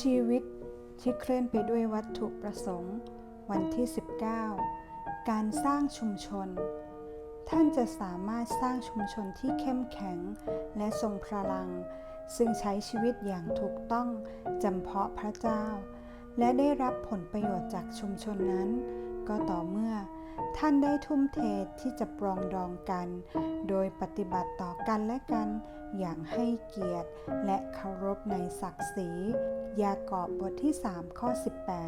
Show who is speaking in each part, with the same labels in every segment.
Speaker 1: ชีวิตที่เคลื่อนไปด้วยวัตถุประสงค์ วันที่ 19 การสร้างชุมชน ท่านจะสามารถสร้างชุมชนที่เข้มแข็งและทรงพลัง ซึ่งใช้ชีวิตอย่างถูกต้องจำเพาะพระเจ้า และได้รับผลประโยชน์จากชุมชนนั้น ก็ต่อเมื่อท่านได้ทุ่มเทที่จะปรองดองกัน โดยปฏิบัติต่อกันและกัน อย่างให้เกียรติ และเคารพในศักดิ์ศรี ยากอบบทที่ 3 ข้อ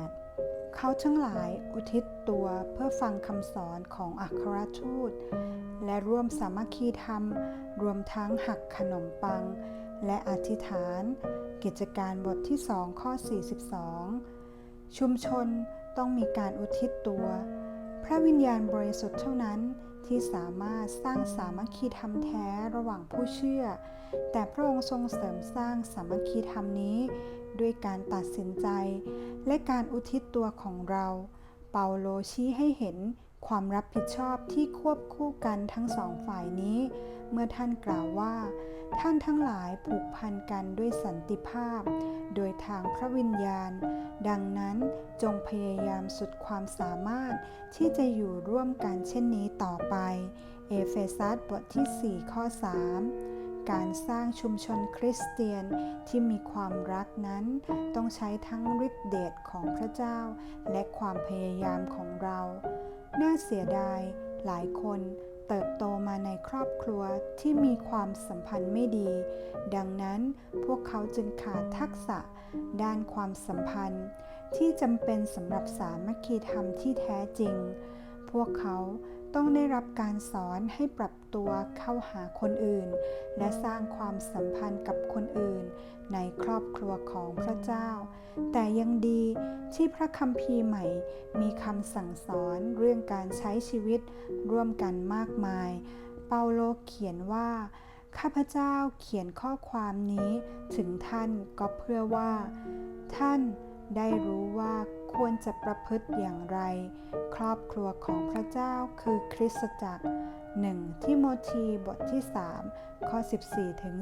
Speaker 1: 18 เขาทั้งหลายอุทิศตัวเพื่อฟังคำสอนของอัครทูต และร่วมสามัคคีธรรม รวมทั้งหักขนมปัง และอธิษฐาน กิจการบทที่2ข้อ 42 ชุมชนต้องมีการอุทิศตัว พระวิญญาณบริสุทธิ์เท่านั้น ที่สามารถสร้างสามัคคีธรรมแท้ระหว่างผู้เชื่อ แต่พระองค์ทรงเสริมสร้างสามัคคีธรรมนี้ ด้วยการตัดสินใจ และการอุทิศตัวของเรา เปาโลชี้ให้เห็นความรับผิดชอบที่ควบคู่กันทั้งสองฝ่ายนี้ เมื่อท่านกล่าวว่า ท่านทั้งหลายผูกพันกันด้วยสันติภาพ โดยทางพระวิญญาณ ดังนั้นจงพยายามสุดความสามารถที่จะอยู่ร่วมกันเช่นนี้ต่อไป เอเฟซัสบทที่ 4 ข้อ 3 การสร้างชุมชนคริสเตียนที่มีความรักนั้น ต้องใช้ทั้งฤทธิเดชของพระเจ้า และความพยายามของเรา น่าเสียดายหลายคน เติบโตมาในครอบครัวที่มีความสัมพันธ์ไม่ดี ดังนั้นพวกเขาจึงขาดทักษะด้านความสัมพันธ์ ที่จำเป็นสำหรับสามัคคีธรรมที่แท้จริง พวกเขา ต้องได้รับการสอนให้ปรับตัวเข้าหาคนอื่น และสร้างความสัมพันธ์กับคนอื่น ในครอบครัวของพระเจ้า แต่ยังดีที่พระคัมภีร์ใหม่มีคำสั่งสอนเรื่องการใช้ชีวิตร่วมกันมากมาย เปาโลเขียนว่าข้าพเจ้าเขียนข้อความนี้ถึงท่านก็เพื่อว่า ท่านได้รู้ว่า ควรจะประพฤติอย่างไร ครอบครัวของพระเจ้าคือคริสตจักร 1 ทิโมธีบทที่ 3 ข้อ 14ถึง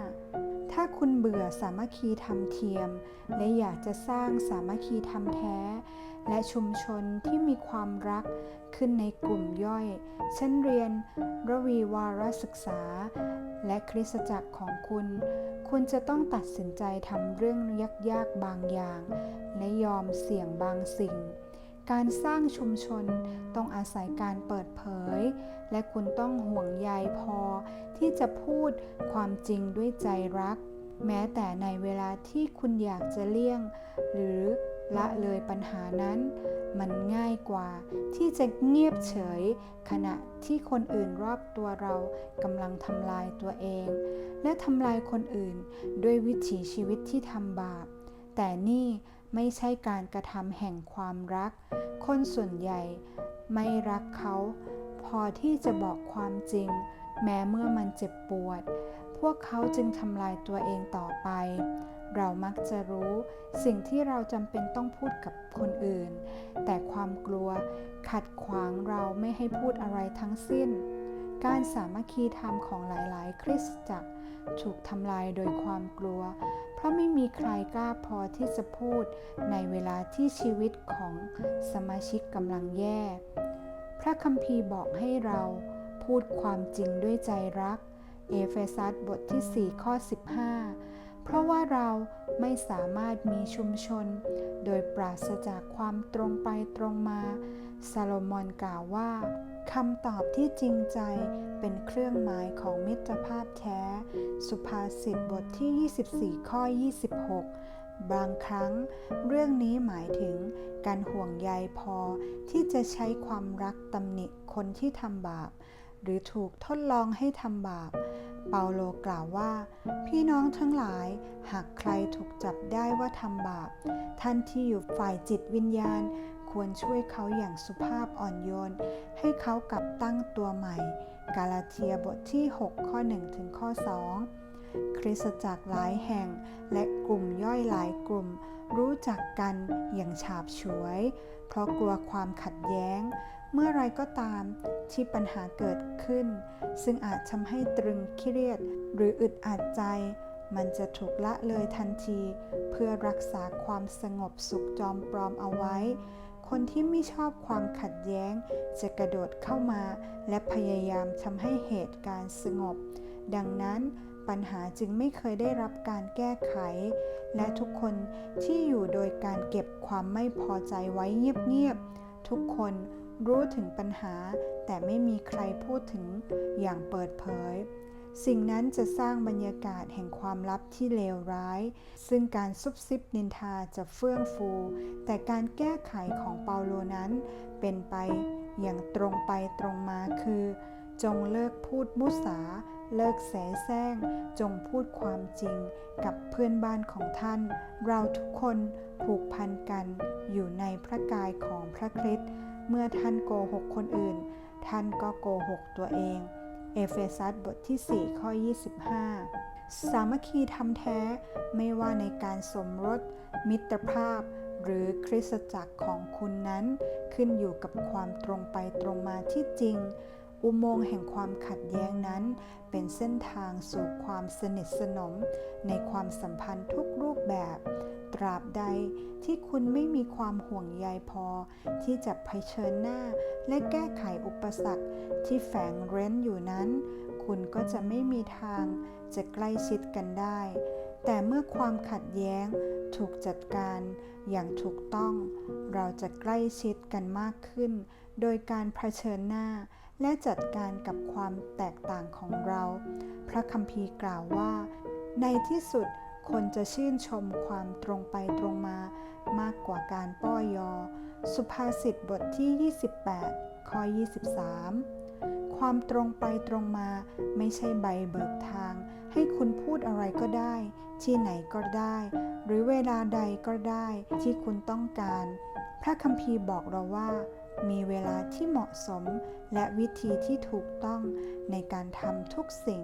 Speaker 1: 15 ถ้าคุณเบื่อสามัคคีธรรมเทียม และอยากจะสร้างสามัคคีธรรมแท้ และชุมชนที่มีความรักขึ้นในกลุ่มย่อย เช่นเรียนระวีวารศึกษา และคริสตจักรของคุณ คุณจะต้องตัดสินใจทำเรื่องยากๆบางอย่าง และยอมเสี่ยงบางสิ่ง การสร้างชุมชนต้องอาศัยการเปิดเผย และคุณต้องห่วงใยพอที่จะพูดความจริงด้วยใจรัก แม้แต่ในเวลาที่คุณอยากจะเลี่ยง หรือ ละเลยปัญหานั้น มันง่ายกว่าที่จะเงียบเฉย ขณะที่คนอื่นรอบตัวเรากำลังทำลายตัวเอง และทำลายคนอื่นด้วยวิถีชีวิตที่ทำบาป แต่นี่ไม่ใช่การกระทำแห่งความรัก คนส่วนใหญ่ไม่รักเขา พอที่จะบอกความจริง แม้เมื่อมันเจ็บปวด พวกเขาจึงทำลายตัวเองต่อไป เรามักจะรู้สิ่งที่เราจำเป็นต้องพูดกับคนอื่น แต่ความกลัวขัดขวางเราไม่ให้พูดอะไรทั้งสิ้น การสามัคคีธรรมของหลาย ๆ คริสตจักรถูกทำลายโดยความกลัว เพราะไม่มีใครกล้าพอที่จะพูดในเวลาที่ชีวิตของสมาชิกกำลังแย่ พระคัมภีร์บอกให้เราพูดความจริงด้วยใจรัก เอเฟซัสบทที่ 4 ข้อ 15 เพราะว่าเราไม่สามารถมีชุมชน โดยปราศจากความตรงไปตรงมาซาโลมอนกล่าวว่าคำตอบที่จริงใจเป็นเครื่องหมายของมิตรภาพแท้ สุภาษิตบทที่ 24 ข้อ 26 บางครั้ง เรื่องนี้หมายถึงการห่วงใยพอที่จะใช้ความรักตำหนิคนที่ทำบาป หรือถูกทดลองให้ทำบาป เปาโลกล่าวว่า พี่น้องทั้งหลาย หากใครถูกจับได้ว่าทำบาป ท่านที่อยู่ฝ่ายจิตวิญญาณ ควรช่วยเขาอย่างสุภาพอ่อนโยน ให้เขากลับตั้งตัวใหม่ กาลาเทียบทที่ 6 ข้อ1ถึงข้อ 2 คริสตจักรหลายแห่งและกลุ่มย่อยหลายกลุ่มรู้จักกันอย่างฉาบฉวย เพราะกลัวความขัดแย้ง เมื่อไรก็ตามที่ปัญหาเกิดขึ้น ซึ่งอาจทำให้ตรึงเครียด หรืออึดอัดใจ มันจะถูกละเลยทันที เพื่อรักษาความสงบสุขจอมปลอมเอาไว้ คนที่ไม่ชอบความขัดแย้ง จะกระโดดเข้ามา และพยายามทำให้เหตุการณ์สงบ ดังนั้นปัญหาจึงไม่เคยได้รับการแก้ไข และทุกคนที่อยู่โดยการเก็บความไม่พอใจไว้เงียบๆทุกคน รู้ถึงปัญหา แต่ไม่มีใครพูดถึงอย่างเปิดเผย สิ่งนั้นจะสร้างบรรยากาศแห่งความลับที่เลวร้าย ซึ่งการซุบซิบนินทาจะเฟื่องฟู แต่การแก้ไขของเปาโลนั้น เป็นไปอย่างตรงไปตรงมาคือ จงเลิกพูดมุสาเลิกแสแสร้ง จงพูดความจริงกับเพื่อนบ้านของท่าน เราทุกคนผูกพันกันอยู่ในพระกายของพระคริสต์ เมื่อท่านโกหกคนอื่น ท่านก็โกหกตัวเอง เอเฟซัสบทที่ 4 ข้อ 25 สามัคคีทำแท้ไม่ว่าในการสมรส มิตรภาพ หรือคริสตจักรของคุณนั้น ขึ้นอยู่กับความตรงไปตรงมาที่จริง อุโมงค์แห่งความขัดแย้งนั้น เป็นเส้นทางสู่ความสนิทสนมในความสัมพันธ์ทุกรูปแบบ ตราบใดที่คุณไม่มีความห่วงใยพอ ที่จะเผชิญหน้า และแก้ไขอุปสรรคที่แฝงเร้นอยู่นั้น คุณก็จะไม่มีทางจะใกล้ชิดกันได้ แต่เมื่อความขัดแย้งถูกจัดการอย่างถูกต้อง เราจะใกล้ชิดกันมากขึ้น โดยการเผชิญหน้า และจัดการกับความแตกต่างของเรา พระคัมภีร์กล่าวว่า ในที่สุด คนจะชื่นชมความตรงไปตรงมามากกว่าการป้อยอ สุภาษิตบทที่ 28 ข้อ 23 ความตรงไปตรงมาไม่ใช่ใบเบิกทาง ให้คุณพูดอะไรก็ได้ ที่ไหนก็ได้ หรือเวลาใดก็ได้ที่คุณต้องการ พระคัมภีร์บอกเราว่า มีเวลาที่เหมาะสมและวิธีที่ถูกต้องในการทำทุกสิ่ง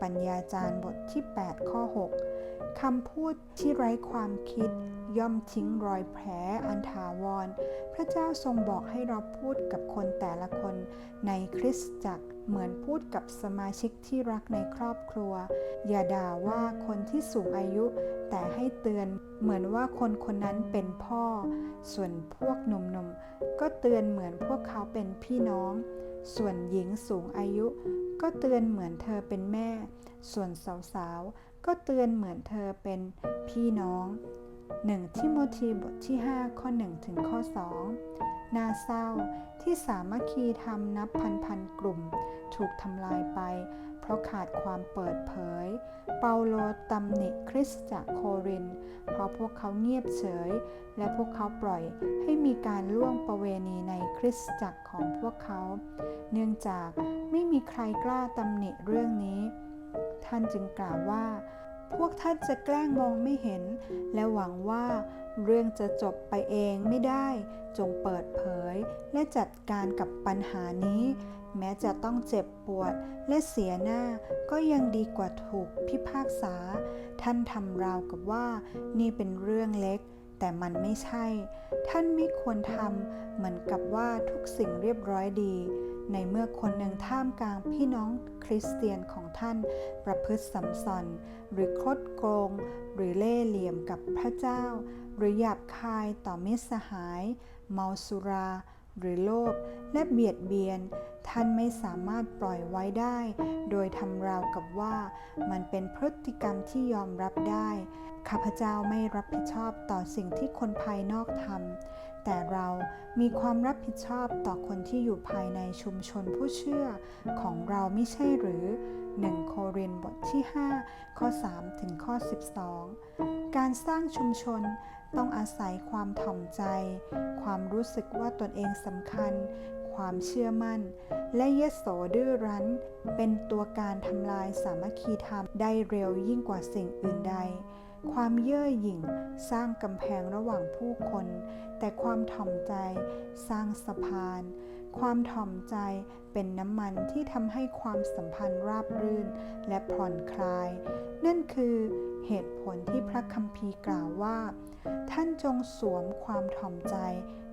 Speaker 1: ปัญญาจารย์บทที่ 8 ข้อ 6 คำพูดที่ไร้ความคิดย่อมทิ้งรอยแผลอันถาวร พระเจ้าทรงบอกให้เราพูดกับคนแต่ละคนในคริสตจักรเหมือนพูดกับสมาชิกที่รักในครอบครัว อย่าด่าว่าคนที่สูงอายุ แต่ให้เตือนเหมือนว่าคนคนนั้นเป็นพ่อ ส่วนพวกหนุ่มๆ ก็เตือนเหมือนพวกเขาเป็นพี่น้อง ส่วนหญิงสูงอายุ ก็เตือนเหมือนเธอเป็นแม่ ส่วนสาวๆ ก็เตือนเหมือนเธอเป็นพี่น้อง 1 ทิโมธีบทที่ 5 ข้อ 1 ถึงข้อ 2 น่าเศร้าที่สามัคคีทำนับพันพันๆกลุ่ม ถูกทำลายไป เพราะขาดความเปิดเผย เปาโลตำหนิคริสตจักรโคริน เพราะพวกเขาเงียบเฉย และพวกเขาปล่อยให้มีการล่วงประเวณีในคริสตจักรของพวกเขา เนื่องจากไม่มีใครกล้าตำหนิเรื่องนี้ ท่านจึงกล่าวว่า พวกท่านจะแกล้งมองไม่เห็น และหวังว่าเรื่องจะจบไปเองไม่ได้ จงเปิดเผย และจัดการกับปัญหานี้ แม้จะต้องเจ็บปวดและเสียหน้าก็ยังดีกว่าถูกพิพากษา ท่านทำราวกับว่า นี่เป็นเรื่องเล็ก แต่มันไม่ใช่ ท่านไม่ควรทำเหมือนกับว่าทุกสิ่งเรียบร้อยดี ในเมื่อคนหนึ่งท่ามกลางพี่น้องคริสเตียนของท่านประพฤติสัมสอนหรือคดโกง หรือเล่เหลี่ยมกับพระเจ้า หรือหยาบคายต่อมิตรสหาย เมาสุรา หรือโลภและเบียดเบียน ท่านไม่สามารถปล่อยไว้ได้ โดยทำราวกับว่ามันเป็นพฤติกรรมที่ยอมรับได้ข้าพเจ้าไม่รับผิดชอบต่อสิ่งที่คนภายนอกทำ แต่เรามีความรับผิดชอบต่อคนที่อยู่ภายในชุมชนผู้เชื่อของเราไม่ใช่หรือ 1 โครินบทที่ 5 ข้อ 3 ถึงข้อ 12 การสร้างชุมชนต้องอาศัยความถ่อมใจ ความรู้สึกว่าตนเองสำคัญ ความเชื่อมั่น และเยโสดื้อรั้น เป็นตัวการทำลายสามัคคีธรรมได้เร็วยิ่งกว่าสิ่งอื่นใด ความเย่อหยิ่งสร้างกำแพงระหว่างผู้คน แต่ความถ่อมใจสร้างสะพาน ความถ่อมใจเป็นน้ำมันที่ทำให้ความสัมพันธ์ราบรื่น และผ่อนคลาย นั่นคือเหตุผลที่พระคัมภีร์กล่าวว่า ท่านจงสวมความถ่อมใจ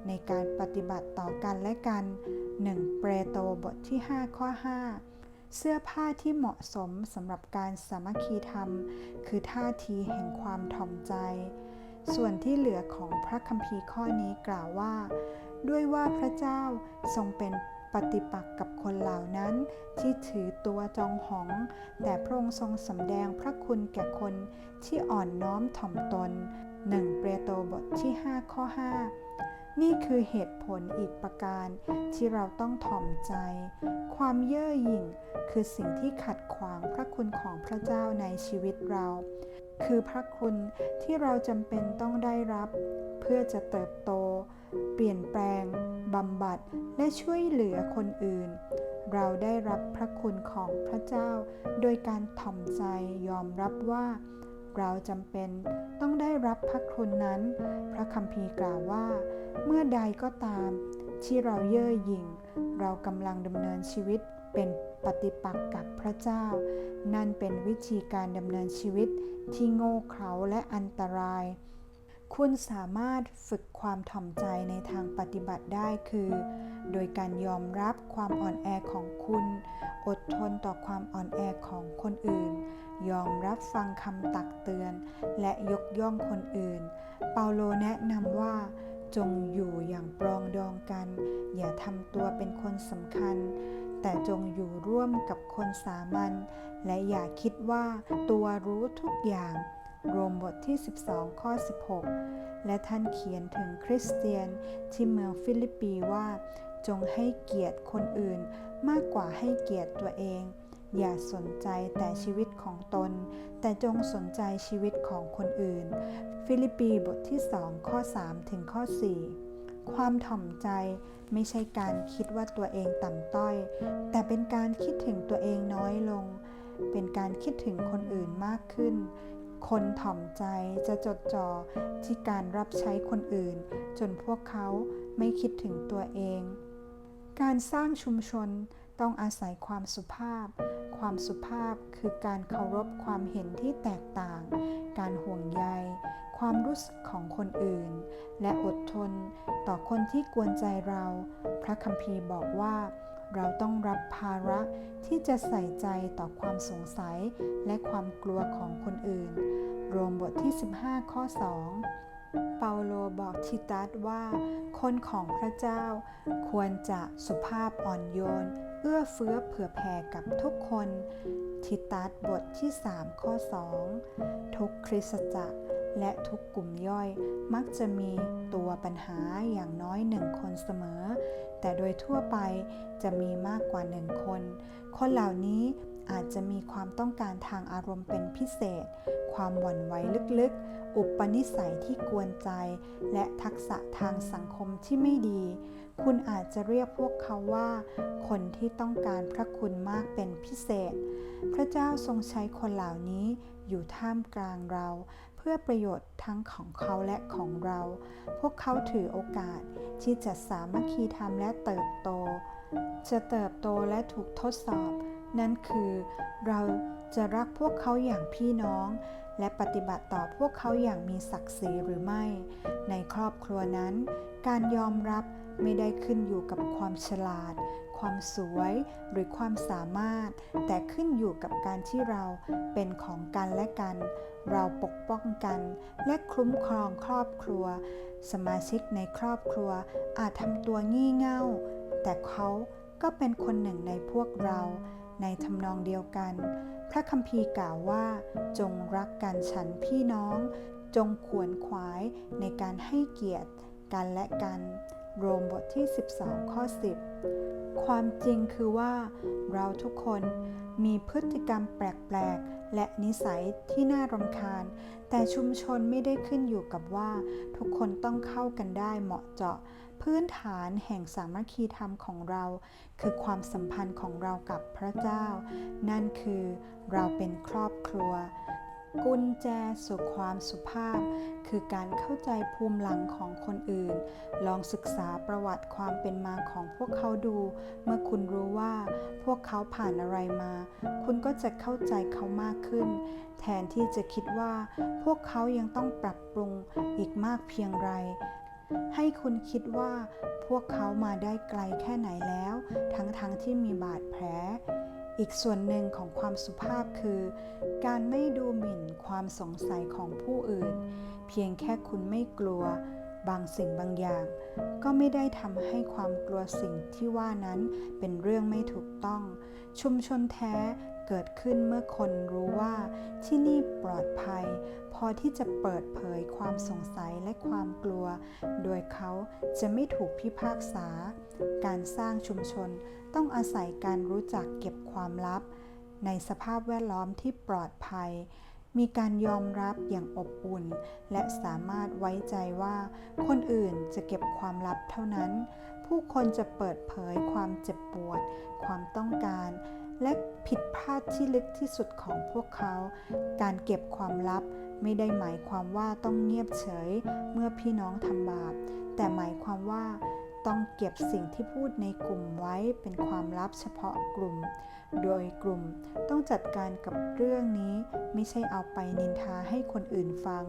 Speaker 1: ในการปฏิบัติต่อกันและกัน 1 เปรโตบทที่ 5 ข้อ 5 เสื้อผ้าที่เหมาะสมสำหรับการสามัคคีธรรม คือท่าทีแห่งความถ่อมใจ ส่วนที่เหลือของพระคัมภีร์ข้อนี้กล่าวว่า ด้วยว่าพระเจ้าทรงเป็นปฏิปักษ์กับคนเหล่านั้นที่ถือตัวจองหอง แต่พระองค์ทรงสำแดงพระคุณแก่คนที่อ่อนน้อมถ่อมตน1เปโตบทที่ 5 ข้อ 5 นี่คือเหตุผลอีกประการที่เราต้องถ่อมใจ ความเย่อหยิ่งคือสิ่งที่ขัดขวางพระคุณของพระเจ้าในชีวิตเรา คือพระคุณที่เราจำเป็นต้องได้รับ เพื่อจะเติบโต เปลี่ยนแปลงบำบัดและช่วยเหลือคนอื่น เราได้รับพระคุณของพระเจ้า โดยการถ่อมใจยอมรับว่า เราจำเป็นต้องได้รับพระคุณนั้น พระคัมภีร์กล่าวว่า เมื่อใดก็ตามที่เราเย่อหยิ่ง เรากำลังดำเนินชีวิตเป็น ปฏิปักษ์กับพระเจ้า นั่นเป็นวิธีการดำเนินชีวิตที่โง่เขลาและอันตราย คุณสามารถฝึกความถ่อมใจในทางปฏิบัติได้คือ โดยการยอมรับความอ่อนแอของคุณ อดทนต่อความอ่อนแอของคนอื่น ยอมรับฟังคำตักเตือน และยกย่องคนอื่น เปาโลแนะนำว่าจงอยู่อย่างปรองดองกัน อย่าทำตัวเป็นคนสำคัญ แต่จงอยู่ร่วมกับคนสามัญและอย่าคิดว่าตัวรู้ทุกอย่างโรมบทที่ 12 ข้อ 16 และท่านเขียนถึงคริสเตียนที่เมืองฟิลิปปีว่า จงให้เกียรติคนอื่นมากกว่าให้เกียรติตัวเอง อย่าสนใจแต่ชีวิตของตน แต่จงสนใจชีวิตของคนอื่น ฟิลิปปีบทที่ 2 ข้อ 3 ถึงข้อ 4 ความถ่อมใจ ไม่ใช่การคิดว่าตัวเองต่ำต้อย แต่เป็นการคิดถึงตัวเองน้อยลง เป็นการคิดถึงคนอื่นมากขึ้น คนถ่อมใจจะจดจ่อที่การรับใช้คนอื่น จนพวกเขาไม่คิดถึงตัวเอง การสร้างชุมชนต้องอาศัยความสุภาพ ความสุภาพคือการเคารพความเห็นที่แตกต่าง การห่วงใย ความรู้สึกของคนอื่น และอดทนต่อคนที่กวนใจเรา พระคัมภีร์บอกว่า เราต้องรับภาระที่จะใส่ใจต่อความสงสัยและความกลัวของคนอื่น โรมบทที่ 15 ข้อ 2เปาโลบอกทิตัสว่า คนของพระเจ้าควรจะสุภาพอ่อนโยน เอื้อเฟื้อเผื่อแผ่กับทุกคน ทิตัสบทที่ 3 ข้อ 2 ทุกคริสตจักร และทุกกลุ่มย่อยมักจะมีตัวปัญหาอย่างน้อยหนึ่งคนเสมอ แต่โดยทั่วไปจะมีมากกว่าหนึ่งคน คนเหล่านี้อาจจะมีความต้องการทางอารมณ์เป็นพิเศษ ความหวั่นไหวลึกๆ อุปนิสัยที่กวนใจ และทักษะทางสังคมที่ไม่ดี คุณอาจจะเรียกพวกเขาว่า คนที่ต้องการพระคุณมากเป็นพิเศษ พระเจ้าทรงใช้คนเหล่านี้อยู่ท่ามกลางเรา พื่อประโยชน์ทั้งของเขาและของเรา พวกเขาถือโอกาสที่จะสามัคคีธรรมและเติบโต จะเติบโตและถูกทดสอบ นั่นคือเราจะรักพวกเขาอย่างพี่น้อง และปฏิบัติต่อพวกเขาอย่างมีศักดิ์ศรีหรือไม่ ในครอบครัวนั้น การยอมรับไม่ได้ขึ้นอยู่กับความฉลาด ความสวยหรือความสามารถ แต่ขึ้นอยู่กับการที่เราเป็นของกันและกัน เราปกป้องกัน และคุ้มครองครอบครัว สมาชิกในครอบครัวอาจทำตัวงี่เง่า แต่เขาก็เป็นคนหนึ่งในพวกเรา ในทำนองเดียวกัน พระคัมภีร์กล่าวว่า จงรักกันฉันพี่น้อง จงขวนขวายในการให้เกียรติกันและกัน โรมบทที่ 12 ข้อ 10 ความจริงคือว่าเราทุกคนมีพฤติกรรมแปลก ๆ และนิสัยที่น่ารำคาญ แต่ชุมชนไม่ได้ขึ้นอยู่กับว่าทุกคนต้องเข้ากันได้เหมาะเจาะ พื้นฐานแห่งสามัคคีธรรมของเรา คือความสัมพันธ์ของเรากับพระเจ้า นั่นคือเราเป็นครอบครัว กุญแจสู่ความสุภาพ คือการเข้าใจภูมิหลังของคนอื่น ลองศึกษาประวัติความเป็นมาของพวกเขาดู เมื่อคุณรู้ว่าพวกเขาผ่านอะไรมา คุณก็จะเข้าใจเขามากขึ้น แทนที่จะคิดว่าพวกเขายังต้องปรับปรุงอีกมากเพียงไรให้คุณคิดว่าพวกเขามาได้ไกลแค่ไหนแล้ว ทั้งๆทที่มีบาดแผล อีกส่วนหนึ่งของความสุภาพคือ การไม่ดูหมิ่นความสงสัยของผู้อื่น เพียงแค่คุณไม่กลัวบางสิ่งบางอย่าง ก็ไม่ได้ทำให้ความกลัวสิ่งที่ว่านั้นเป็นเรื่องไม่ถูกต้อง ชุมชนแท้ เกิดขึ้นเมื่อคนรู้ว่าที่นี่ปลอดภัย พอที่จะเปิดเผยความสงสัยและความกลัว โดยเขาจะไม่ถูกพิพากษา การสร้างชุมชนต้องอาศัยการรู้จักเก็บความลับ ในสภาพแวดล้อมที่ปลอดภัย มีการยอมรับอย่างอบอุ่น และสามารถไว้ใจว่า คนอื่นจะเก็บความลับเท่านั้น ผู้คนจะเปิดเผยความเจ็บปวด ความต้องการ และผิดพลาดที่ลึกที่สุดของพวกเขา การเก็บความลับไม่ได้หมายความว่าต้องเงียบเฉยเมื่อพี่น้องทำบาป แต่หมายความว่าต้องเก็บสิ่งที่พูดในกลุ่มไว้เป็นความลับเฉพาะกลุ่ม โดยกลุ่มต้องจัดการกับเรื่องนี้ไม่ใช่เอาไปนินทาให้คนอื่นฟัง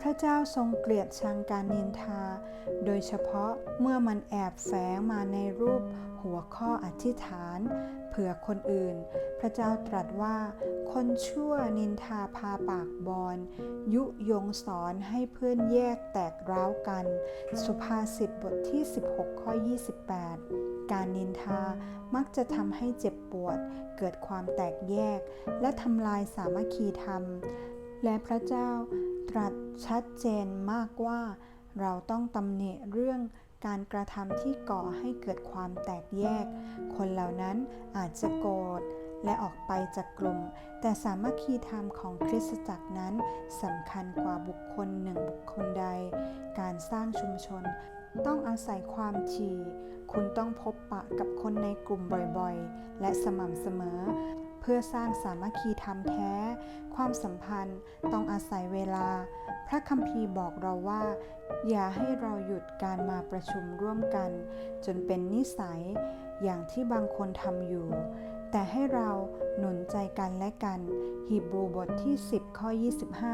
Speaker 1: พระเจ้าทรงเกลียดชังการนินทา โดยเฉพาะเมื่อมันแอบแฝงมาในรูปหัวข้ออธิษฐาน เผื่อคนอื่น พระเจ้าตรัสว่า คนชั่วนินทาพาปากบอน ยุยงสอนให้เพื่อนแยกแตกร้าวกัน สุภาษิตบทที่ 16 ข้อ 28 การนินทามักจะทำให้เจ็บปวด เกิดความแตกแยก และทำลายสามัคคีธรรม และพระเจ้าตรัสชัดเจนมากว่า เราต้องตำหนิเรื่อง การกระทำที่ก่อให้เกิดความแตกแยก คนเหล่านั้นอาจจะโกรธและออกไปจากกลุ่ม แต่สามัคคีธรรมของคริสตจักรนั้นสำคัญกว่าบุคคลหนึ่งบุคคลใด การสร้างชุมชนต้องอาศัยความถี่ คุณต้องพบปะกับคนในกลุ่มบ่อยๆ และสม่ำเสมอเพื่อสร้างสามัคคีธรรมแท้ ความสัมพันธ์ต้องอาศัยเวลา พระคัมภีร์บอกเราว่า อย่าให้เราหยุดการมาประชุมร่วมกัน จนเป็นนิสัยอย่างที่บางคนทำอยู่ แต่ให้เราหนุนใจกันและกัน ฮีบรูบทที่ 10 ข้อ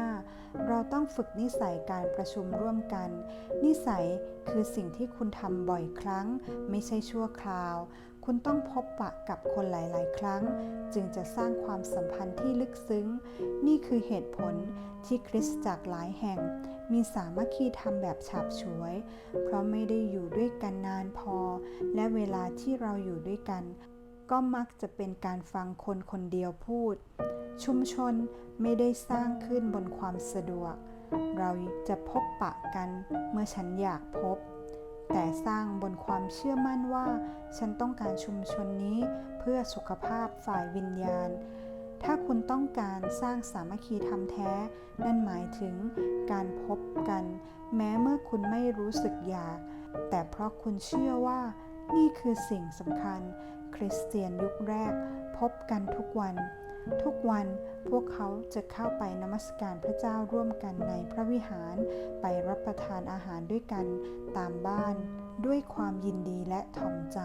Speaker 1: 25 เราต้องฝึกนิสัยการประชุมร่วมกัน นิสัยคือสิ่งที่คุณทำบ่อยครั้ง ไม่ใช่ชั่วคราว คุณต้องพบปะกับคนหลาย ๆ ครั้ง จึงจะสร้างความสัมพันธ์ที่ลึกซึ้ง นี่คือเหตุผลที่คริสตจักรหลายแห่ง มีสามัคคีธรรมแบบฉาบฉวย เพราะไม่ได้อยู่ด้วยกันนานพอ และเวลาที่เราอยู่ด้วยกัน ก็มักจะเป็นการฟังคนคนเดียวพูด ชุมชนไม่ได้สร้างขึ้นบนความสะดวก เราจะพบปะกันเมื่อฉันอยากพบ แต่สร้างบนความเชื่อมั่นว่า ฉันต้องการชุมชนนี้เพื่อสุขภาพฝ่ายวิญญาณ ถ้าคุณต้องการสร้างสามัคคีธรรมแท้ นั่นหมายถึงการพบกัน แม้เมื่อคุณไม่รู้สึกอยาก แต่เพราะคุณเชื่อว่า นี่คือสิ่งสำคัญ คริสเตียนยุคแรก พบกันทุกวัน ทุกวันพวกเขาจะเข้าไปนมัสการพระเจ้าร่วมกันในพระวิหารไปรับประทานอาหารด้วยกันตามบ้าน ด้วยความยินดีและถ่อมใจ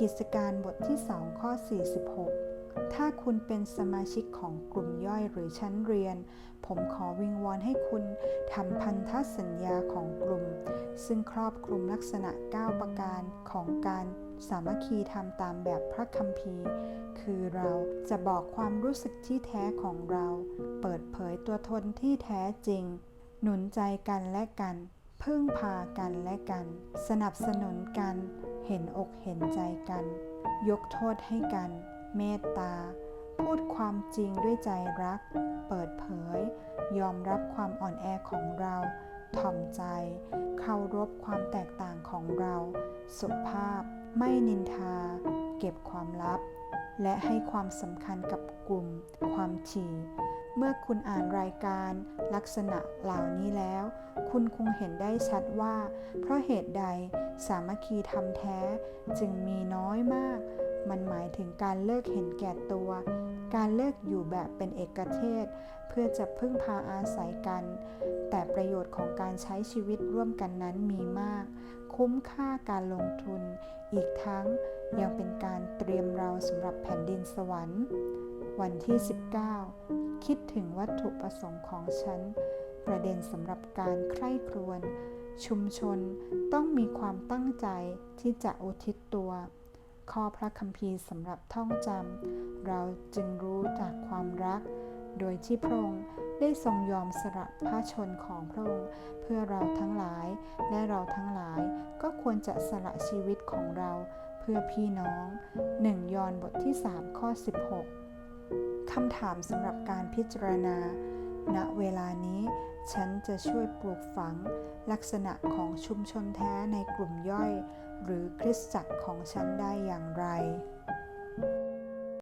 Speaker 1: กิจการบทที่2ข้อ 46 ถ้าคุณเป็นสมาชิกของกลุ่มย่อยหรือชั้นเรียน ผมขอวิงวอนให้คุณทำพันธสัญญาของกลุ่ม ซึ่งครอบคลุมลักษณะ 9 ประการของการ สามัคคีธรรมตามแบบพระคัมภีร์ คือเราจะบอกความรู้สึกที่แท้ของเรา เปิดเผยตัวตนที่แท้จริง หนุนใจกันและกัน พึ่งพากันและกัน สนับสนุนกัน เห็นอกเห็นใจกัน ยกโทษให้กัน เมตตา พูดความจริงด้วยใจรัก เปิดเผย ยอมรับความอ่อนแอของเราถ่อมใจ เคารพความแตกต่างของเรา สุภาพ ไม่นินทา เก็บความลับ และให้ความสำคัญกับกลุ่ม ความถี่เมื่อคุณอ่านรายการลักษณะเหล่านี้แล้ว คุณคงเห็นได้ชัดว่า เพราะเหตุใดสามัคคีธรรมแท้จึงมีน้อยมาก มันหมายถึงการเลิกเห็นแก่ตัว การเลิกอยู่แบบเป็นเอกเทศ เพื่อจะพึ่งพาอาศัยกัน แต่ประโยชน์ของการใช้ชีวิตร่วมกันนั้นมีมาก คุ้มค่าการลงทุน อีกทั้งยังเป็นการเตรียมเราสำหรับแผ่นดินสวรรค์ วันที่ 19 คิดถึงวัตถุประสงค์ของฉัน ประเด็นสำหรับการใคร่ครวญชุมชนต้องมีความตั้งใจที่จะอุทิศตัว ข้อพระคัมภีร์สำหรับท่องจำเราจึงรู้จากความรัก โดยที่พระองค์ได้ทรงยอมสละพระชนของพระองค์เพื่อเราทั้งหลาย และเราทั้งหลายก็ควรจะสละชีวิตของเราเพื่อพี่น้อง 1 ยอห์นบทที่ 3 ข้อ 16 คำถามสำหรับการพิจารณา ณ เวลานี้ฉันจะช่วยปลูกฝัง ลักษณะของชุมชนแท้ในกลุ่มย่อย หรือคริสตจักรของฉันได้อย่างไร